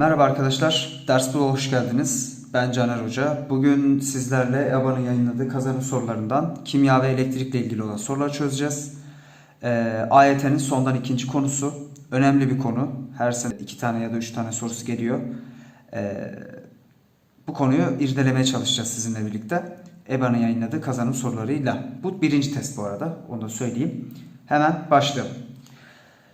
Merhaba arkadaşlar, Ders Bul'a hoş geldiniz. Ben Caner Hoca. Bugün sizlerle EBA'nın yayınladığı kazanım sorularından kimya ve elektrikle ilgili olan sorular çözeceğiz. Ee, AYT'nin sondan ikinci konusu. Önemli bir konu. Her sene iki tane ya da üç tane sorusu geliyor. Ee, bu konuyu irdelemeye çalışacağız sizinle birlikte. EBA'nın yayınladığı kazanım sorularıyla. Bu birinci test bu arada, onu da söyleyeyim. Hemen başlayalım.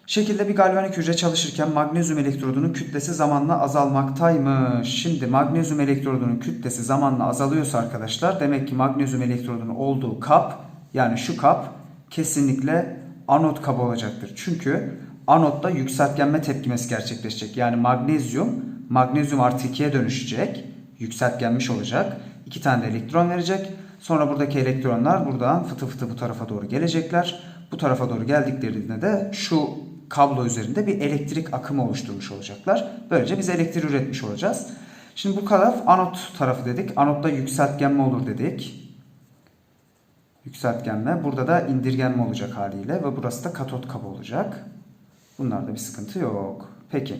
Şekilde bir galvanik hücre çalışırken magnezyum elektrodunun kütlesi zamanla azalmaktaymış. Şimdi magnezyum elektrodunun kütlesi zamanla azalıyorsa arkadaşlar demek ki magnezyum elektrodunun olduğu kap yani şu kap kesinlikle anot kabı olacaktır. Çünkü anotta yükseltgenme tepkimesi gerçekleşecek. Yani magnezyum magnezyum artı 2'ye dönüşecek. Yükseltgenmiş olacak. İki tane de elektron verecek. Sonra buradaki elektronlar buradan fıtı fıtı bu tarafa doğru gelecekler. Bu tarafa doğru geldiklerinde de şu kablo üzerinde bir elektrik akımı oluşturmuş olacaklar. Böylece biz elektrik üretmiş olacağız. Şimdi bu taraf anot tarafı dedik. Anotta yükseltgenme olur dedik. Yükseltgenme. Burada da indirgenme olacak haliyle ve burası da katot kabı olacak. Bunlarda bir sıkıntı yok. Peki.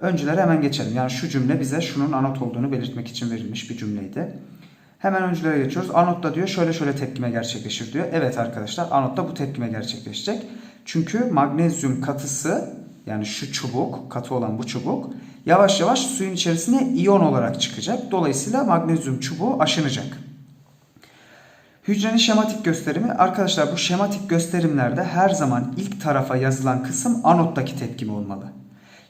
Öncülere hemen geçelim. Yani şu cümle bize şunun anot olduğunu belirtmek için verilmiş bir cümleydi. Hemen öncülere geçiyoruz. Anotta diyor şöyle şöyle tepkime gerçekleşir diyor. Evet arkadaşlar anotta bu tepkime gerçekleşecek. Çünkü magnezyum katısı yani şu çubuk, katı olan bu çubuk yavaş yavaş suyun içerisine iyon olarak çıkacak. Dolayısıyla magnezyum çubuğu aşınacak. Hücrenin şematik gösterimi arkadaşlar bu şematik gösterimlerde her zaman ilk tarafa yazılan kısım anottaki tepkimi olmalı.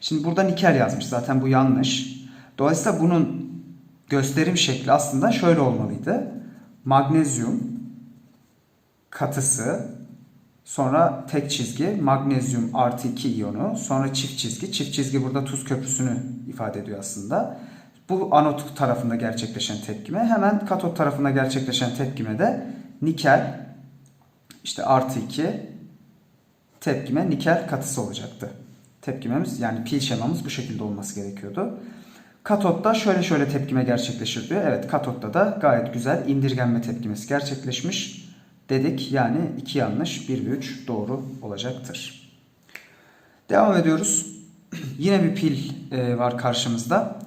Şimdi burada nikel yazmış zaten bu yanlış. Dolayısıyla bunun gösterim şekli aslında şöyle olmalıydı. Magnezyum katısı sonra tek çizgi magnezyum artı 2 iyonu sonra çift çizgi. Çift çizgi burada tuz köprüsünü ifade ediyor aslında. Bu anot tarafında gerçekleşen tepkime hemen katot tarafında gerçekleşen tepkime de nikel işte artı 2 tepkime nikel katısı olacaktı. Tepkimemiz yani pil şemamız bu şekilde olması gerekiyordu. Katotta şöyle şöyle tepkime gerçekleşir diyor. Evet katotta da gayet güzel indirgenme tepkimesi gerçekleşmiş dedik. Yani iki yanlış bir ve üç doğru olacaktır. Devam ediyoruz. Yine bir pil e, var karşımızda.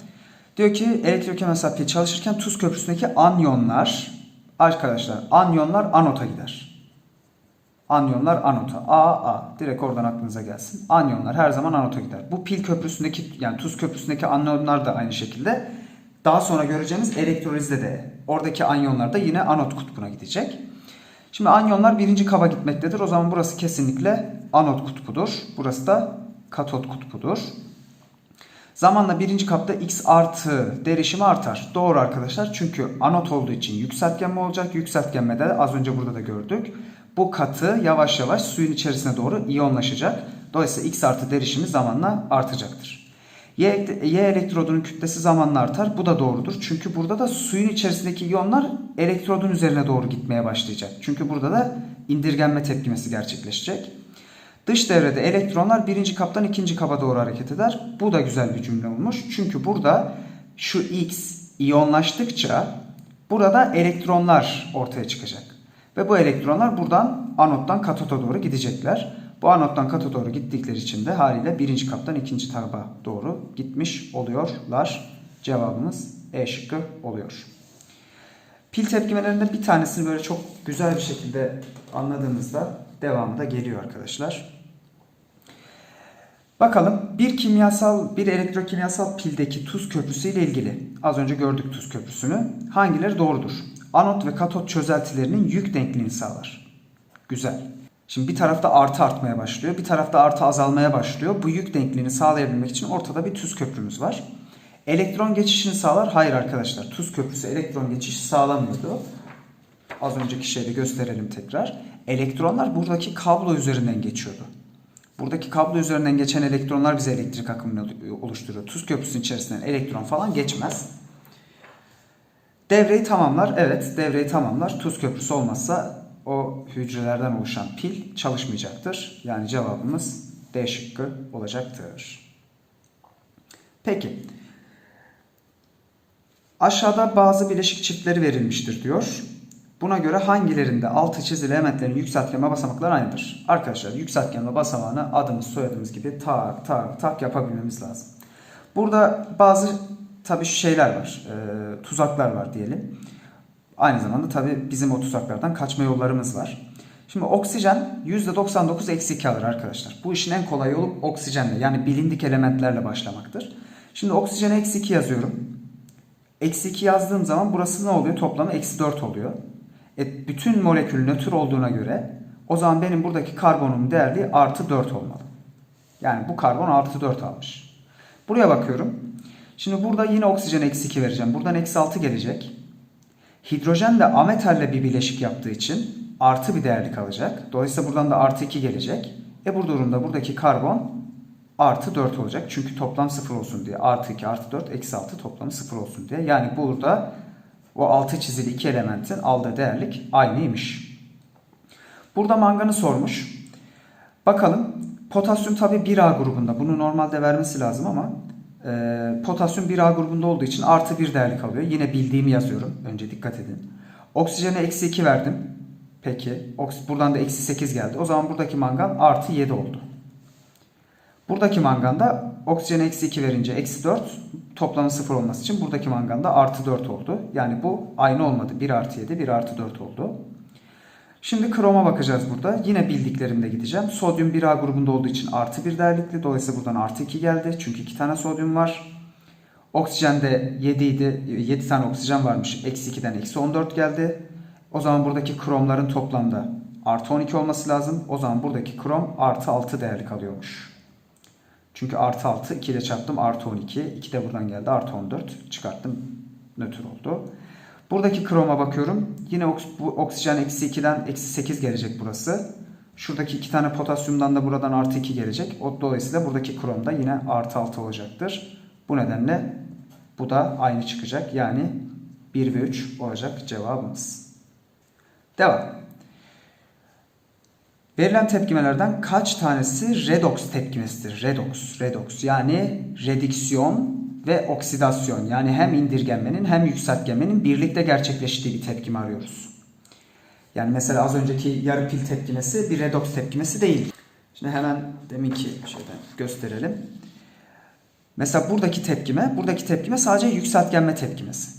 Diyor ki elektrokimyasal pil çalışırken tuz köprüsündeki anyonlar arkadaşlar anyonlar anota gider. Anyonlar anota. A, A. Direkt oradan aklınıza gelsin. Anyonlar her zaman anota gider. Bu pil köprüsündeki yani tuz köprüsündeki anyonlar da aynı şekilde. Daha sonra göreceğimiz elektrolizde de oradaki anyonlar da yine anot kutbuna gidecek. Şimdi anyonlar birinci kaba gitmektedir. O zaman burası kesinlikle anot kutbudur. Burası da katot kutbudur. Zamanla birinci kapta X artı derişimi artar. Doğru arkadaşlar. Çünkü anot olduğu için yükseltgenme olacak. Yükseltgenmede az önce burada da gördük. Bu katı yavaş yavaş suyun içerisine doğru iyonlaşacak. Dolayısıyla X artı derişimi zamanla artacaktır. Y, y elektrodunun kütlesi zamanla artar. Bu da doğrudur. Çünkü burada da suyun içerisindeki iyonlar elektrodun üzerine doğru gitmeye başlayacak. Çünkü burada da indirgenme tepkimesi gerçekleşecek. Dış devrede elektronlar birinci kaptan ikinci kaba doğru hareket eder. Bu da güzel bir cümle olmuş. Çünkü burada şu X iyonlaştıkça burada elektronlar ortaya çıkacak. Ve bu elektronlar buradan anottan katota doğru gidecekler. Bu anottan katoda doğru gittikleri için de haliyle birinci kaptan ikinci kaba doğru gitmiş oluyorlar. Cevabımız E şıkkı oluyor. Pil tepkimelerinde bir tanesini böyle çok güzel bir şekilde anladığımızda devamı da geliyor arkadaşlar. Bakalım bir kimyasal bir elektrokimyasal pildeki tuz köprüsü ile ilgili az önce gördük tuz köprüsünü. Hangileri doğrudur? Anot ve katot çözeltilerinin yük denkliğini sağlar. Güzel. Şimdi bir tarafta artı artmaya başlıyor, bir tarafta artı azalmaya başlıyor. Bu yük denkliğini sağlayabilmek için ortada bir tuz köprümüz var. Elektron geçişini sağlar. Hayır arkadaşlar. Tuz köprüsü elektron geçişi sağlamıyordu. Az önceki şeyde gösterelim tekrar. Elektronlar buradaki kablo üzerinden geçiyordu. Buradaki kablo üzerinden geçen elektronlar bize elektrik akımını oluşturuyor. Tuz köprüsünün içerisinden elektron falan geçmez. Devreyi tamamlar. Evet devreyi tamamlar. Tuz köprüsü olmazsa o hücrelerden oluşan pil çalışmayacaktır. Yani cevabımız D şıkkı olacaktır. Peki. Aşağıda bazı bileşik çiftleri verilmiştir diyor. Buna göre hangilerinde altı çizili elementlerin yükseltgenme basamakları aynıdır? Arkadaşlar yükseltgenme basamağını adımız soyadımız gibi tak tak tak yapabilmemiz lazım. Burada bazı tabii şeyler var. e, tuzaklar var diyelim. Aynı zamanda tabii bizim o tuzaklardan kaçma yollarımız var. Şimdi oksijen %99 eksi 2 alır arkadaşlar. Bu işin en kolay yolu oksijenle yani bilindik elementlerle başlamaktır. Şimdi oksijene eksi 2 yazıyorum. Eksi 2 yazdığım zaman burası ne oluyor? Toplamı eksi 4 oluyor. E, bütün molekül nötr olduğuna göre o zaman benim buradaki karbonun değerli artı 4 olmalı. Yani bu karbon artı 4 almış. Buraya bakıyorum. Şimdi burada yine oksijen eksi 2 vereceğim. Buradan eksi 6 gelecek. Hidrojen de ametalle bir bileşik yaptığı için artı bir değerli kalacak. Dolayısıyla buradan da artı 2 gelecek. E bu durumda buradaki karbon artı 4 olacak. Çünkü toplam 0 olsun diye. Artı 2 artı 4 eksi 6 toplamı 0 olsun diye. Yani burada o altı çizili iki elementin aldığı değerlik aynıymış. Burada manganı sormuş. Bakalım potasyum tabi 1A grubunda. Bunu normalde vermesi lazım ama e, potasyum 1A grubunda olduğu için artı 1 değerli kalıyor. Yine bildiğimi yazıyorum. Önce dikkat edin. Oksijene eksi 2 verdim. Peki. Buradan da eksi 8 geldi. O zaman buradaki mangan artı 7 oldu. Buradaki manganda oksijene eksi 2 verince eksi 4 toplamı 0 olması için buradaki manganda artı 4 oldu. Yani bu aynı olmadı. 1 artı 7 1 artı 4 oldu. Şimdi kroma bakacağız burada. Yine bildiklerimde gideceğim. Sodyum 1A grubunda olduğu için artı 1 değerlikli. Dolayısıyla buradan artı 2 geldi. Çünkü 2 tane sodyum var. Oksijen de 7 idi. 7 tane oksijen varmış. Eksi 2'den eksi 14 geldi. O zaman buradaki kromların toplamda artı 12 olması lazım. O zaman buradaki krom artı 6 değerli kalıyormuş. Çünkü artı 6 2 ile çarptım artı 12. 2 de buradan geldi artı 14. Çıkarttım nötr oldu. Buradaki kroma bakıyorum. Yine oksijen eksi 2'den eksi 8 gelecek burası. Şuradaki iki tane potasyumdan da buradan artı 2 gelecek. O, dolayısıyla buradaki krom da yine artı 6 olacaktır. Bu nedenle bu da aynı çıkacak. Yani 1 ve 3 olacak cevabımız. Devam. Verilen tepkimelerden kaç tanesi redoks tepkimesidir? Redoks, redoks yani redüksiyon ve oksidasyon yani hem indirgenmenin hem yükseltgenmenin birlikte gerçekleştiği bir tepkime arıyoruz. Yani mesela az önceki yarı pil tepkimesi bir redoks tepkimesi değil. Şimdi hemen deminki şeyden gösterelim. Mesela buradaki tepkime, buradaki tepkime sadece yükseltgenme tepkimesi.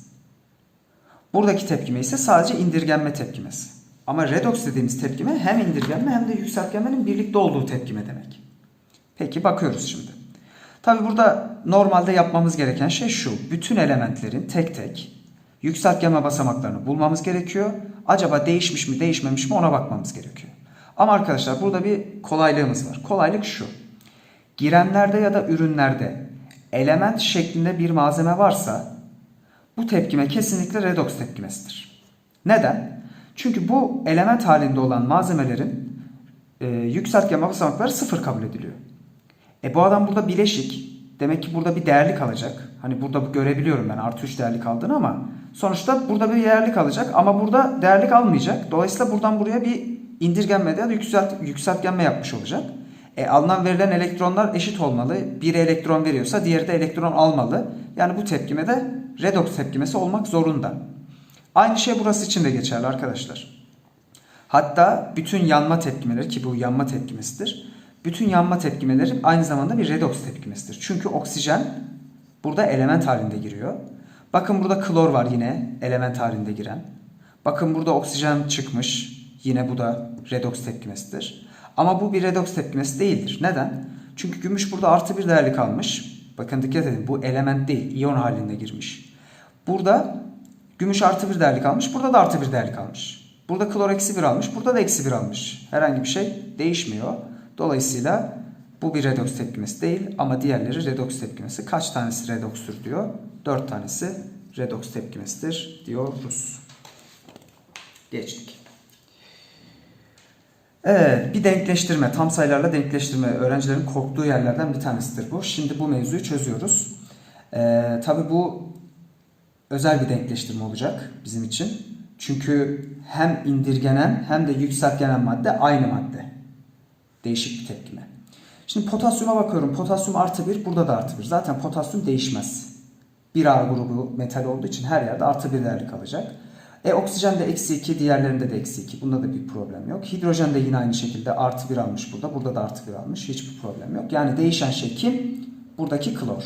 Buradaki tepkime ise sadece indirgenme tepkimesi. Ama redoks dediğimiz tepkime hem indirgenme hem de yükseltgenmenin birlikte olduğu tepkime demek. Peki bakıyoruz şimdi. Tabi burada normalde yapmamız gereken şey şu. Bütün elementlerin tek tek yükseltgenme basamaklarını bulmamız gerekiyor. Acaba değişmiş mi değişmemiş mi ona bakmamız gerekiyor. Ama arkadaşlar burada bir kolaylığımız var. Kolaylık şu. Girenlerde ya da ürünlerde element şeklinde bir malzeme varsa bu tepkime kesinlikle redoks tepkimesidir. Neden? Çünkü bu element halinde olan malzemelerin e, yükseltgenme basamakları sıfır kabul ediliyor. E bu adam burada bileşik. Demek ki burada bir değerli kalacak. Hani burada görebiliyorum ben artı 3 değerli kaldığını ama sonuçta burada bir değerli kalacak ama burada değerli kalmayacak. Dolayısıyla buradan buraya bir indirgenme ya da yükselt, yükseltgenme yapmış olacak. E, alınan verilen elektronlar eşit olmalı. Biri elektron veriyorsa diğeri de elektron almalı. Yani bu tepkime de redoks tepkimesi olmak zorunda. Aynı şey burası için de geçerli arkadaşlar. Hatta bütün yanma tepkimeleri ki bu yanma tepkimesidir. Bütün yanma tepkimeleri aynı zamanda bir redoks tepkimesidir. Çünkü oksijen burada element halinde giriyor. Bakın burada klor var yine element halinde giren. Bakın burada oksijen çıkmış. Yine bu da redoks tepkimesidir. Ama bu bir redoks tepkimesi değildir. Neden? Çünkü gümüş burada artı bir değerli kalmış. Bakın dikkat edin bu element değil iyon halinde girmiş. Burada gümüş artı bir değerli kalmış. Burada da artı bir değerli kalmış. Burada klor eksi bir almış. Burada da eksi bir almış. Herhangi bir şey değişmiyor. Dolayısıyla bu bir redoks tepkimesi değil ama diğerleri redoks tepkimesi. Kaç tanesi redokstur diyor. 4 tanesi redoks tepkimesidir diyoruz. Geçtik. Evet, bir denkleştirme, tam sayılarla denkleştirme öğrencilerin korktuğu yerlerden bir tanesidir bu. Şimdi bu mevzuyu çözüyoruz. Ee, tabii bu özel bir denkleştirme olacak bizim için. Çünkü hem indirgenen hem de yükseltgenen madde aynı madde. Değişik bir tepkime. Şimdi potasyuma bakıyorum. Potasyum artı 1, burada da artı 1. Zaten potasyum değişmez. 1A grubu metal olduğu için her yerde artı 1 değerli kalacak. E oksijen de eksi 2, diğerlerinde de eksi 2. Bunda da bir problem yok. Hidrojen de yine aynı şekilde artı 1 almış burada. Burada da artı 1 almış. Hiçbir problem yok. Yani değişen şey kim? Buradaki klor.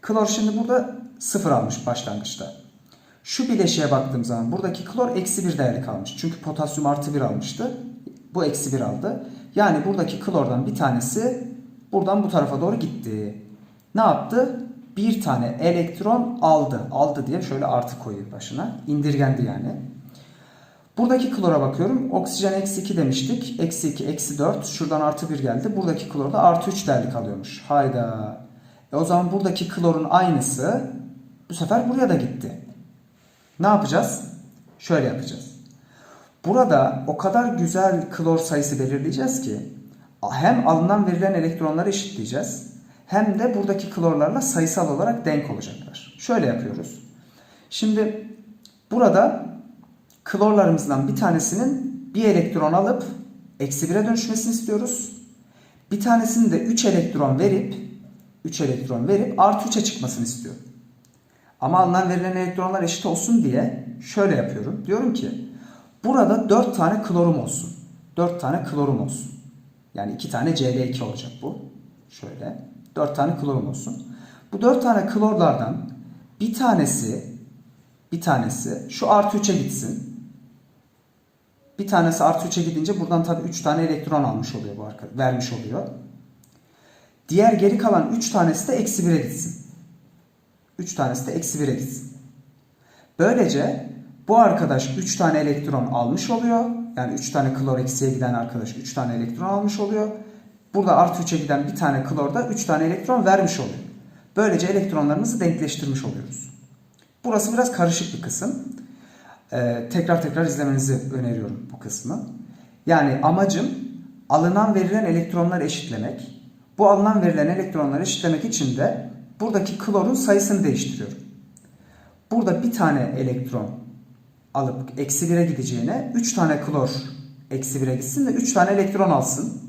Klor şimdi burada sıfır almış başlangıçta. Şu bileşiğe baktığım zaman buradaki klor eksi bir değerli kalmış. Çünkü potasyum artı bir almıştı. Bu eksi bir aldı. Yani buradaki klordan bir tanesi buradan bu tarafa doğru gitti. Ne yaptı? Bir tane elektron aldı. Aldı diye şöyle artı koyuyor başına. İndirgendi yani. Buradaki klora bakıyorum. Oksijen eksi 2 demiştik. Eksi 2, eksi 4. Şuradan artı 1 geldi. Buradaki klorda artı 3 değerli kalıyormuş. Hayda. E o zaman buradaki klorun aynısı bu sefer buraya da gitti. Ne yapacağız? Şöyle yapacağız. Burada o kadar güzel klor sayısı belirleyeceğiz ki hem alınan verilen elektronları eşitleyeceğiz hem de buradaki klorlarla sayısal olarak denk olacaklar. Şöyle yapıyoruz. Şimdi burada klorlarımızdan bir tanesinin bir elektron alıp eksi 1'e dönüşmesini istiyoruz. Bir tanesinin de 3 elektron verip 3 elektron verip artı 3'e çıkmasını istiyorum. Ama alınan verilen elektronlar eşit olsun diye şöyle yapıyorum. Diyorum ki burada 4 tane klorum olsun. 4 tane klorum olsun. Yani 2 tane Cl2 olacak bu. Şöyle. 4 tane klorum olsun. Bu 4 tane klorlardan bir tanesi bir tanesi şu artı 3'e gitsin. Bir tanesi artı 3'e gidince buradan tabii 3 tane elektron almış oluyor bu arka, vermiş oluyor. Diğer geri kalan 3 tanesi de eksi 1'e gitsin. 3 tanesi de eksi 1'e gitsin. Böylece bu arkadaş 3 tane elektron almış oluyor. Yani 3 tane klor eksiye giden arkadaş 3 tane elektron almış oluyor. Burada artı 3'e giden bir tane klor da 3 tane elektron vermiş oluyor. Böylece elektronlarımızı denkleştirmiş oluyoruz. Burası biraz karışık bir kısım. Ee, tekrar tekrar izlemenizi öneriyorum bu kısmı. Yani amacım alınan verilen elektronları eşitlemek. Bu alınan verilen elektronları eşitlemek için de buradaki klorun sayısını değiştiriyorum. Burada bir tane elektron alıp eksi 1'e gideceğine 3 tane klor eksi 1'e gitsin de 3 tane elektron alsın.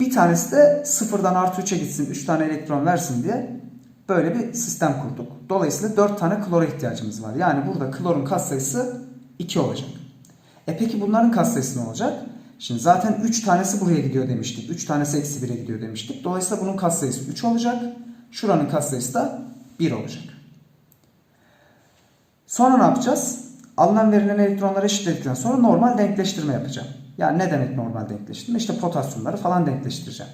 Bir tanesi de sıfırdan artı 3'e gitsin 3 tane elektron versin diye böyle bir sistem kurduk. Dolayısıyla 4 tane klora ihtiyacımız var. Yani burada klorun katsayısı 2 olacak. E peki bunların katsayısı ne olacak? Şimdi zaten 3 tanesi buraya gidiyor demiştik. 3 tanesi eksi 1'e gidiyor demiştik. Dolayısıyla bunun katsayısı 3 olacak. Şuranın katsayısı da 1 olacak. Sonra ne yapacağız? Alınan verilen elektronları eşitledikten sonra normal denkleştirme yapacağım. Yani ne demek normal denkleştirme? İşte potasyumları falan denkleştireceğim.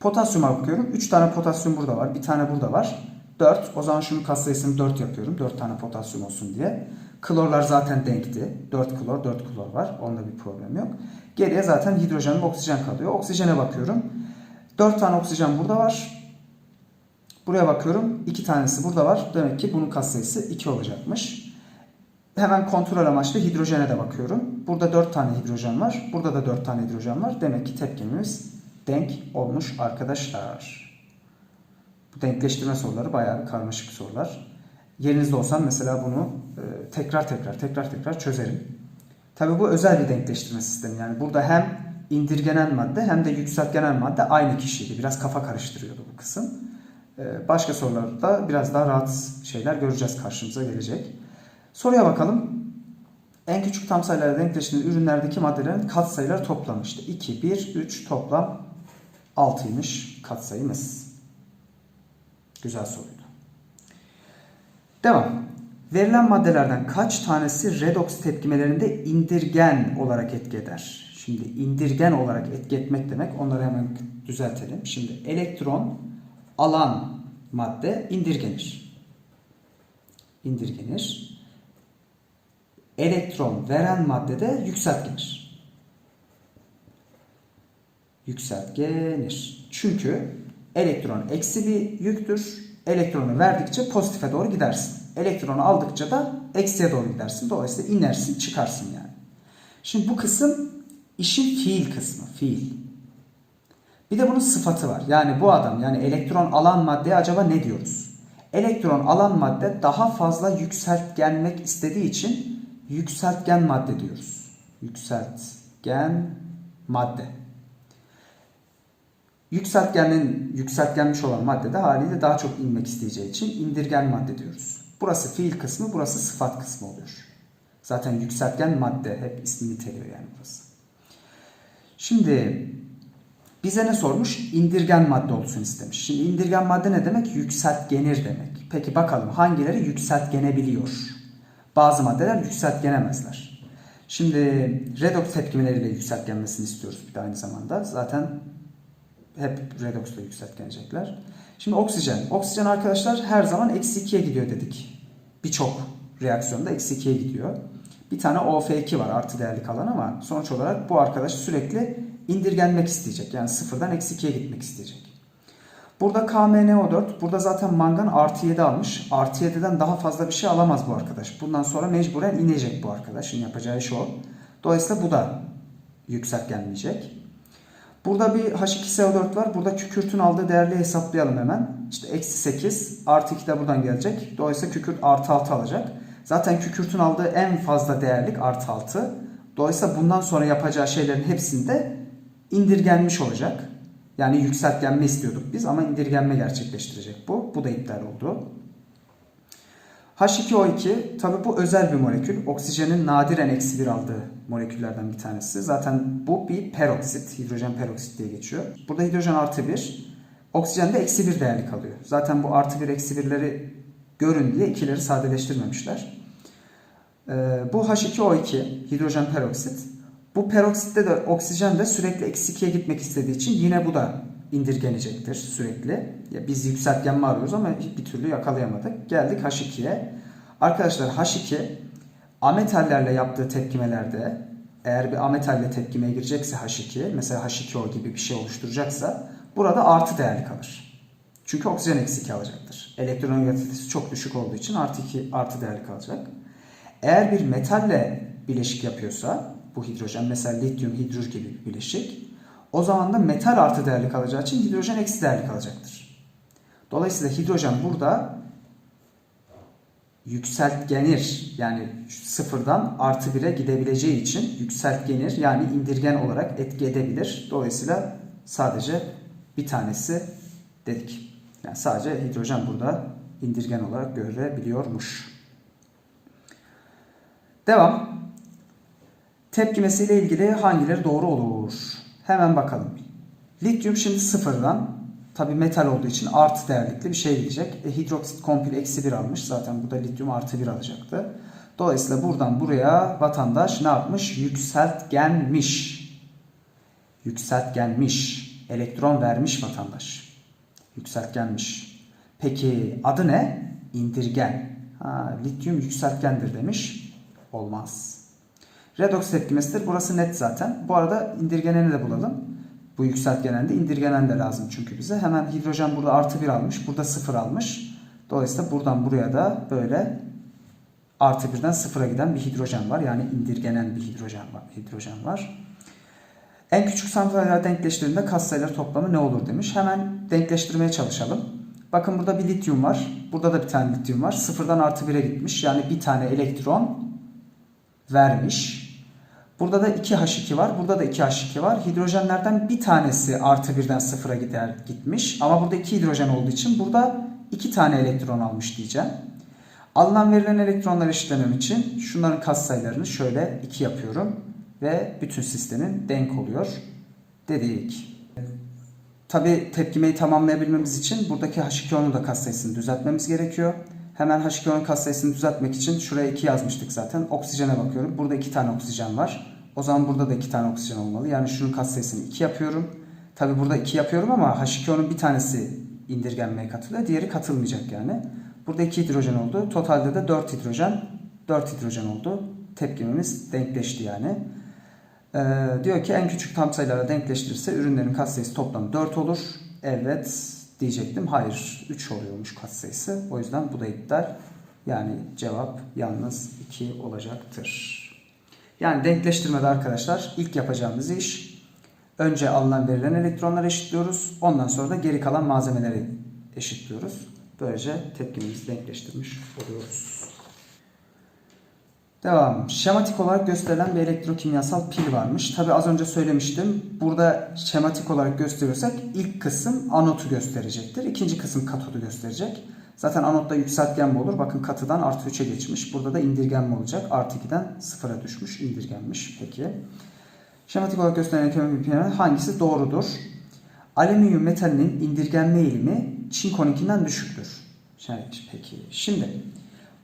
Potasyuma bakıyorum. 3 tane potasyum burada var. Bir tane burada var. 4. O zaman şunun katsayısını 4 yapıyorum. 4 tane potasyum olsun diye. Klorlar zaten denkti. 4 klor, 4 klor var. Onda bir problem yok. Geriye zaten hidrojen ve oksijen kalıyor. Oksijene bakıyorum. 4 tane oksijen burada var. Buraya bakıyorum. 2 tanesi burada var. Demek ki bunun katsayısı 2 olacakmış. Hemen kontrol amaçlı hidrojene de bakıyorum. Burada 4 tane hidrojen var. Burada da 4 tane hidrojen var. Demek ki tepkimimiz denk olmuş arkadaşlar. Bu denkleştirme soruları bayağı karmaşık sorular. Yerinizde olsam mesela bunu e, tekrar tekrar tekrar tekrar çözerim. Tabi bu özel bir denkleştirme sistemi. Yani burada hem indirgenen madde hem de yükseltgenen madde aynı kişiydi. Biraz kafa karıştırıyordu bu kısım. E, başka sorularda biraz daha rahat şeyler göreceğiz karşımıza gelecek. Soruya bakalım. En küçük tam sayılara denkleştiren ürünlerdeki maddelerin katsayıları toplamıştı. 2, 1, 3 toplam 6'ymış katsayımız. Güzel soruydu. Devam. Verilen maddelerden kaç tanesi redoks tepkimelerinde indirgen olarak etki eder? Şimdi indirgen olarak etki etmek demek onları hemen düzeltelim. Şimdi elektron alan madde indirgenir. İndirgenir. Elektron veren madde de yükseltgenir. Yükseltgenir. Çünkü elektron eksi bir yüktür. Elektronu verdikçe pozitife doğru gidersin. Elektronu aldıkça da eksiye doğru gidersin. Dolayısıyla inersin, çıkarsın yani. Şimdi bu kısım işin fiil kısmı. Fiil. Bir de bunun sıfatı var. Yani bu adam yani elektron alan maddeye acaba ne diyoruz? Elektron alan madde daha fazla yükseltgenmek istediği için yükseltgen madde diyoruz. Yükseltgen madde. Yükseltgenin yükseltgenmiş olan madde de haliyle daha çok inmek isteyeceği için indirgen madde diyoruz. Burası fiil kısmı, burası sıfat kısmı oluyor. Zaten yükseltgen madde hep ismi niteliyor yani burası. Şimdi Bize ne sormuş? İndirgen madde olsun istemiş. Şimdi indirgen madde ne demek? Yükseltgenir demek. Peki bakalım hangileri yükseltgenebiliyor? Bazı maddeler yükseltgenemezler. Şimdi redoks tepkimeleriyle yükseltgenmesini istiyoruz bir de aynı zamanda. Zaten hep redoksla yükseltgenecekler. Şimdi oksijen. Oksijen arkadaşlar her zaman eksi 2'ye gidiyor dedik. Birçok reaksiyonda eksi 2'ye gidiyor. Bir tane OF2 var artı değerli kalan ama sonuç olarak bu arkadaş sürekli indirgenmek isteyecek. Yani sıfırdan eksi 2'ye gitmek isteyecek. Burada KMNO4. Burada zaten mangan artı 7 almış. Artı 7'den daha fazla bir şey alamaz bu arkadaş. Bundan sonra mecburen inecek bu arkadaşın yapacağı iş o. Dolayısıyla bu da yükseltgenmeyecek. Burada bir H2SO4 var. Burada kükürtün aldığı değerli hesaplayalım hemen. İşte eksi 8 artı 2 de buradan gelecek. Dolayısıyla kükürt artı 6 alacak. Zaten kükürtün aldığı en fazla değerlik artı 6. Dolayısıyla bundan sonra yapacağı şeylerin hepsinde indirgenmiş olacak. Yani yükseltgenme istiyorduk biz ama indirgenme gerçekleştirecek bu. Bu da iptal oldu. H2O2 tabi bu özel bir molekül. Oksijenin nadiren eksi bir aldığı moleküllerden bir tanesi. Zaten bu bir peroksit. Hidrojen peroksit diye geçiyor. Burada hidrojen artı bir. Oksijen de eksi bir değerli kalıyor. Zaten bu artı bir eksi birleri görün diye ikileri sadeleştirmemişler. Ee, bu H2O2 hidrojen peroksit. Bu peroksitte de oksijen de sürekli eksi 2'ye gitmek istediği için yine bu da indirgenecektir sürekli. Ya biz yükseltgenme arıyoruz ama bir türlü yakalayamadık. Geldik H2'ye. Arkadaşlar H2 ametallerle yaptığı tepkimelerde eğer bir ametalle tepkimeye girecekse H2 mesela H2O gibi bir şey oluşturacaksa burada artı değerli kalır. Çünkü oksijen eksi 2 alacaktır. Elektronegatifitesi çok düşük olduğu için artı 2 artı değerli kalacak. Eğer bir metalle bileşik yapıyorsa bu hidrojen mesela lityum hidrür gibi bir bileşik o zaman da metal artı değerli kalacağı için hidrojen eksi değerli kalacaktır. Dolayısıyla hidrojen burada yükseltgenir yani sıfırdan artı bire gidebileceği için yükseltgenir yani indirgen olarak etki edebilir. Dolayısıyla sadece bir tanesi dedik. Yani sadece hidrojen burada indirgen olarak görebiliyormuş. Devam. Tepkimesiyle ilgili hangileri doğru olur? Hemen bakalım. Lityum şimdi sıfırdan tabi metal olduğu için artı değerlikli bir şey gidecek. E, hidroksit komple eksi 1 almış. Zaten burada lityum artı 1 alacaktı. Dolayısıyla buradan buraya vatandaş ne yapmış? Yükseltgenmiş. Yükseltgenmiş. Elektron vermiş vatandaş. Yükseltgenmiş. Peki adı ne? İndirgen. Ha, lityum yükseltgendir demiş. Olmaz. Redoks tepkimesidir. Burası net zaten. Bu arada indirgeneni de bulalım. Bu yükseltgenen de indirgenen de lazım çünkü bize. Hemen hidrojen burada artı 1 almış. Burada 0 almış. Dolayısıyla buradan buraya da böyle artı 1'den 0'a giden bir hidrojen var. Yani indirgenen bir hidrojen var. Hidrojen var. En küçük santimetre denkleştirdiğinde katsayıları toplamı ne olur demiş. Hemen denkleştirmeye çalışalım. Bakın burada bir lityum var. Burada da bir tane lityum var. Sıfırdan artı 1'e gitmiş. Yani bir tane elektron vermiş. Burada da 2H2 var. Burada da 2H2 var. Hidrojenlerden bir tanesi artı 1'den 0'a gider gitmiş. Ama burada 2 hidrojen olduğu için burada 2 tane elektron almış diyeceğim. Alınan verilen elektronları eşitlemem için şunların katsayılarını şöyle 2 yapıyorum. Ve bütün sistemin denk oluyor dedik. Tabi tepkimeyi tamamlayabilmemiz için buradaki H2O'nun da katsayısını düzeltmemiz gerekiyor. Hemen H2O'nun katsayısını düzeltmek için şuraya 2 yazmıştık zaten. Oksijene bakıyorum. Burada 2 tane oksijen var. O zaman burada da 2 tane oksijen olmalı. Yani şunun katsayısını 2 yapıyorum. Tabi burada 2 yapıyorum ama H2O'nun bir tanesi indirgenmeye katılıyor. Diğeri katılmayacak yani. Burada 2 hidrojen oldu. Totalde de 4 hidrojen. 4 hidrojen oldu. Tepkimimiz denkleşti yani. Ee, diyor ki en küçük tam sayılara denkleştirirse ürünlerin katsayısı toplam 4 olur. Evet diyecektim. Hayır 3 oluyormuş katsayısı. O yüzden bu da iptal. Yani cevap yalnız 2 olacaktır. Yani denkleştirmede arkadaşlar ilk yapacağımız iş önce alınan verilen elektronları eşitliyoruz. Ondan sonra da geri kalan malzemeleri eşitliyoruz. Böylece tepkimizi denkleştirmiş oluyoruz. Devam. Şematik olarak gösterilen bir elektrokimyasal pil varmış. Tabi az önce söylemiştim. Burada şematik olarak gösteriyorsak ilk kısım anotu gösterecektir. İkinci kısım katodu gösterecek. Zaten anotta yükseltgenme olur. Bakın katıdan artı 3'e geçmiş. Burada da indirgenme olacak. Artı 2'den 0'a düşmüş. indirgenmiş. Peki. Şematik olarak gösterilen elektrokimyasal hangisi doğrudur? Alüminyum metalinin indirgenme eğilimi çinkonunkinden düşüktür. Peki şimdi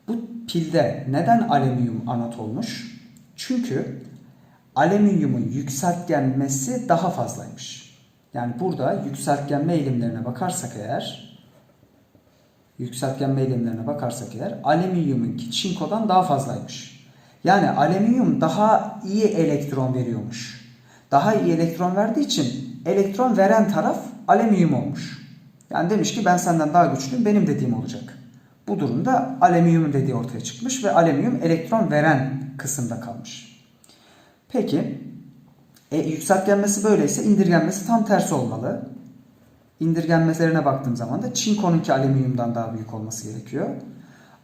bu pilde neden alüminyum anot olmuş? Çünkü alüminyumun yükseltgenmesi daha fazlaymış. Yani burada yükseltgenme eğilimlerine bakarsak eğer yükseltgenme eğilimlerine bakarsak eğer alüminyumunki çinkodan daha fazlaymış. Yani alüminyum daha iyi elektron veriyormuş. Daha iyi elektron verdiği için elektron veren taraf alüminyum olmuş. Yani demiş ki ben senden daha güçlüyüm benim dediğim olacak. Bu durumda alüminyum dediği ortaya çıkmış ve alüminyum elektron veren kısımda kalmış. Peki e, yükseltgenmesi böyleyse indirgenmesi tam tersi olmalı. İndirgenmelerine baktığım zaman da çinkonunki alüminyumdan daha büyük olması gerekiyor.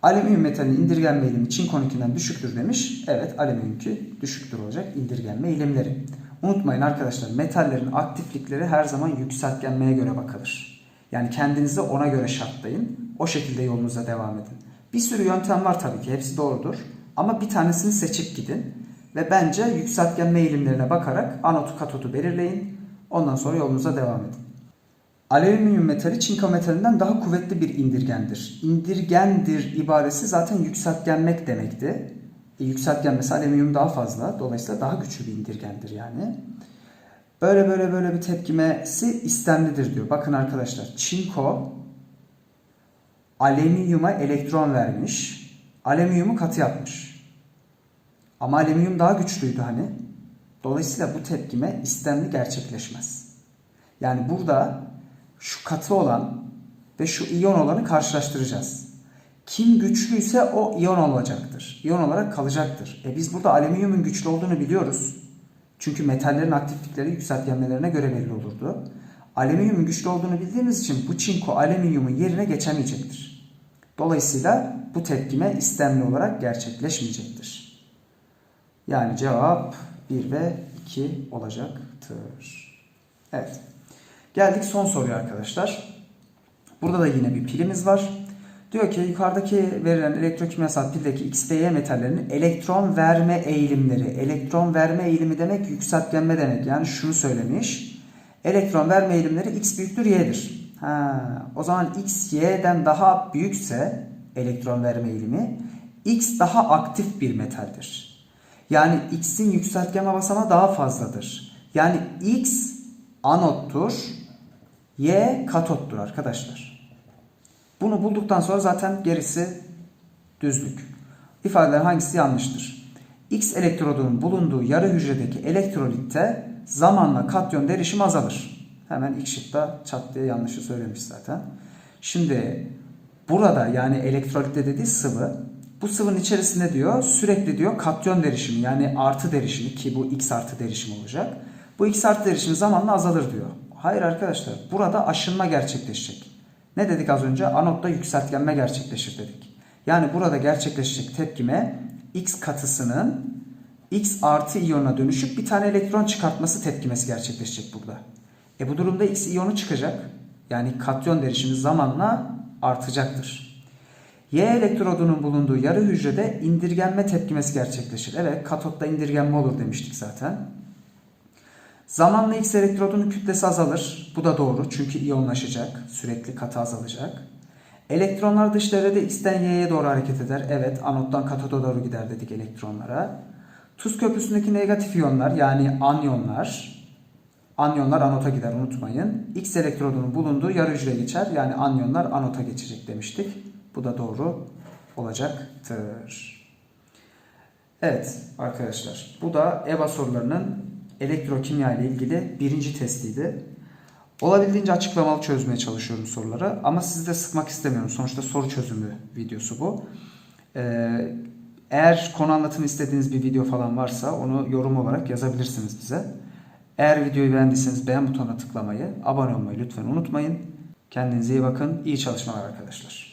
Alüminyum metalinin indirgenme eğilimi çinkonunkinden düşüktür demiş. Evet alüminyumki düşüktür olacak indirgenme eğilimleri. Unutmayın arkadaşlar metallerin aktiflikleri her zaman yükseltgenmeye göre bakılır. Yani kendinizi ona göre şartlayın. O şekilde yolunuza devam edin. Bir sürü yöntem var tabii ki hepsi doğrudur. Ama bir tanesini seçip gidin. Ve bence yükseltgenme eğilimlerine bakarak anotu katotu belirleyin. Ondan sonra yolunuza devam edin. Alüminyum metali çinko metalinden daha kuvvetli bir indirgendir. İndirgendir ibaresi zaten yükseltgenmek demekti. E, yükseltgenmesi alüminyum daha fazla. Dolayısıyla daha güçlü bir indirgendir yani. Böyle böyle böyle bir tepkimesi istemlidir diyor. Bakın arkadaşlar çinko alüminyuma elektron vermiş. Alüminyumu katı yapmış. Ama alüminyum daha güçlüydü hani. Dolayısıyla bu tepkime istemli gerçekleşmez. Yani burada şu katı olan ve şu iyon olanı karşılaştıracağız. Kim güçlüyse o iyon olacaktır. İyon olarak kalacaktır. E biz burada alüminyumun güçlü olduğunu biliyoruz. Çünkü metallerin aktiflikleri yükseltgenmelerine göre belli olurdu. Alüminyumun güçlü olduğunu bildiğimiz için bu çinko alüminyumun yerine geçemeyecektir. Dolayısıyla bu tepkime istemli olarak gerçekleşmeyecektir. Yani cevap 1 ve 2 olacaktır. Evet. Geldik son soruya arkadaşlar. Burada da yine bir pilimiz var. Diyor ki yukarıdaki verilen elektrokimyasal pildeki X ve Y metallerinin elektron verme eğilimleri. Elektron verme eğilimi demek yükseltgenme demek. Yani şunu söylemiş. Elektron verme eğilimleri X büyüktür Y'dir. Ha, o zaman X Y'den daha büyükse elektron verme eğilimi X daha aktif bir metaldir. Yani X'in yükseltgenme basamağı daha fazladır. Yani X anottur, Y katottur arkadaşlar. Bunu bulduktan sonra zaten gerisi düzlük. İfadeler hangisi yanlıştır? X elektrodunun bulunduğu yarı hücredeki elektrolitte zamanla katyon derişimi azalır. Hemen ilk şıkta çat diye yanlışı söylemiş zaten. Şimdi burada yani elektrolitte dediği sıvı bu sıvının içerisinde diyor sürekli diyor katyon derişimi yani artı derişimi ki bu X artı derişim olacak. Bu X artı derişimi zamanla azalır diyor. Hayır arkadaşlar burada aşınma gerçekleşecek. Ne dedik az önce? Anotta yükseltgenme gerçekleşir dedik. Yani burada gerçekleşecek tepkime X katısının X artı iyona dönüşüp bir tane elektron çıkartması tepkimesi gerçekleşecek burada. E bu durumda X iyonu çıkacak. Yani katyon derişimi zamanla artacaktır. Y elektrodunun bulunduğu yarı hücrede indirgenme tepkimesi gerçekleşir. Evet katotta indirgenme olur demiştik zaten. Zamanla X elektrodunun kütlesi azalır. Bu da doğru çünkü iyonlaşacak. Sürekli katı azalacak. Elektronlar dış devrede X'ten Y'ye doğru hareket eder. Evet anottan katoda doğru gider dedik elektronlara. Tuz köprüsündeki negatif iyonlar yani anyonlar anyonlar anota gider unutmayın. X elektrodunun bulunduğu yarı hücre geçer. Yani anyonlar anota geçecek demiştik. Bu da doğru olacaktır. Evet arkadaşlar bu da EBA sorularının elektrokimya ile ilgili birinci testiydi. Olabildiğince açıklamalı çözmeye çalışıyorum soruları ama sizi de sıkmak istemiyorum. Sonuçta soru çözümü videosu bu. Ee, eğer konu anlatımı istediğiniz bir video falan varsa onu yorum olarak yazabilirsiniz bize. Eğer videoyu beğendiyseniz beğen butonuna tıklamayı, abone olmayı lütfen unutmayın. Kendinize iyi bakın. İyi çalışmalar arkadaşlar.